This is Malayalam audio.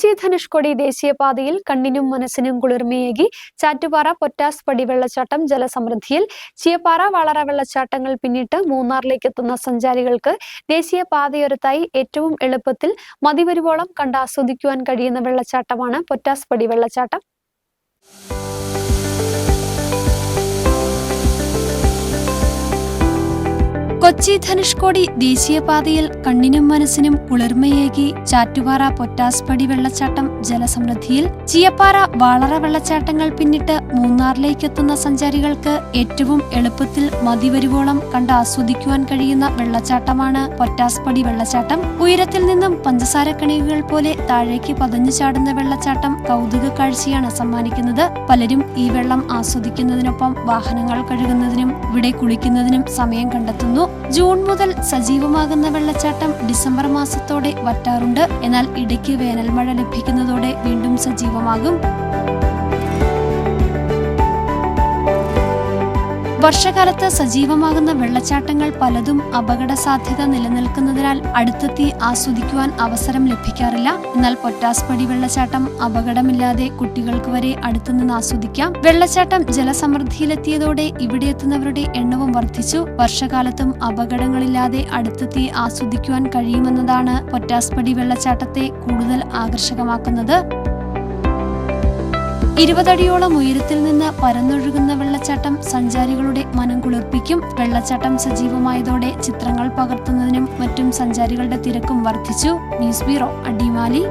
കൊച്ചി ധനുഷ്കോടി ദേശീയപാതയിൽ കണ്ണിനും മനസ്സിനും കുളിർമയേകി ചാറ്റുപാറ പൊറ്റാസ് പടി വെള്ളച്ചാട്ടം ജലസമൃദ്ധിയിൽ ചീയപ്പാറ വളറ വെള്ളച്ചാട്ടങ്ങൾ പിന്നിട്ട് മൂന്നാറിലേക്ക് എത്തുന്ന സഞ്ചാരികൾക്ക് ദേശീയപാതയോരത്തായി ഏറ്റവും എളുപ്പത്തിൽ മതിവരുവോളം കണ്ട് ആസ്വദിക്കുവാൻ കഴിയുന്ന വെള്ളച്ചാട്ടമാണ് പൊറ്റാസ് പടി വെള്ളച്ചാട്ടം കൊച്ചി ധനുഷ്കോടി ദേശീയപാതയിൽ കണ്ണിനും മനസ്സിനും കുളിർമയേകി ചാറ്റുപാറ പൊറ്റാസ്പടി വെള്ളച്ചാട്ടം ജലസമൃദ്ധിയിൽ ചിയപ്പാറ വാളറ വെള്ളച്ചാട്ടങ്ങൾ പിന്നിട്ട് മൂന്നാറിലേക്കെത്തുന്ന സഞ്ചാരികൾക്ക് ഏറ്റവും എളുപ്പത്തിൽ മതിവരുവോളം കണ്ട് ആസ്വദിക്കുവാൻ കഴിയുന്ന വെള്ളച്ചാട്ടമാണ് പൊറ്റാസ്പടി വെള്ളച്ചാട്ടം. ഉയരത്തിൽ നിന്നും പഞ്ചസാര കണികകൾ പോലെ താഴേക്ക് പതഞ്ഞു ചാടുന്ന വെള്ളച്ചാട്ടം കൗതുക കാഴ്ചയാണ് സമ്മാനിക്കുന്നത്. പലരും ഈ വെള്ളം ആസ്വദിക്കുന്നതിനൊപ്പം വാഹനങ്ങൾ കഴുകുന്നതിനും ഇവിടെ കുളിക്കുന്നതിനും സമയം കണ്ടെത്തുന്നു. ജൂൺ മുതൽ സജീവമാകുന്ന വെള്ളച്ചാട്ടം ഡിസംബർ മാസത്തോടെ വറ്റാറുണ്ട്. എന്നാൽ ഇടയ്ക്ക് വേനൽമഴ ലഭിക്കുന്നതോടെ വീണ്ടും സജീവമാകും. വർഷകാലത്ത് സജീവമാകുന്ന വെള്ളച്ചാട്ടങ്ങൾ പലതും അപകട സാധ്യത നിലനിൽക്കുന്നതിനാൽ അടുത്തെത്തി ആസ്വദിക്കുവാൻ അവസരം ലഭിക്കാറില്ല. എന്നാൽ പൊറ്റാസ്പടി വെള്ളച്ചാട്ടം അപകടമില്ലാതെ കുട്ടികൾക്ക് വരെ അടുത്തുനിന്ന് ആസ്വദിക്കാം. വെള്ളച്ചാട്ടം ജലസമൃദ്ധിയിലെത്തിയതോടെ ഇവിടെ എത്തുന്നവരുടെ എണ്ണവും വർദ്ധിച്ചു. വർഷകാലത്തും അപകടങ്ങളില്ലാതെ അടുത്തെത്തി ആസ്വദിക്കുവാൻ കഴിയുമെന്നതാണ് പൊറ്റാസ്പടി വെള്ളച്ചാട്ടത്തെ കൂടുതൽ ആകർഷകമാക്കുന്നത്. ഇരുപതടിയോളം ഉയരത്തിൽ നിന്ന് പരന്നൊഴുകുന്ന വെള്ളച്ചാട്ടം സഞ്ചാരികളുടെ മനം കുളിർപ്പിക്കും. വെള്ളച്ചാട്ടം സജീവമായതോടെ ചിത്രങ്ങൾ പകർത്തുന്നതിനും മറ്റും സഞ്ചാരികളുടെ തിരക്കും വർദ്ധിച്ചു. News bureau Adimali.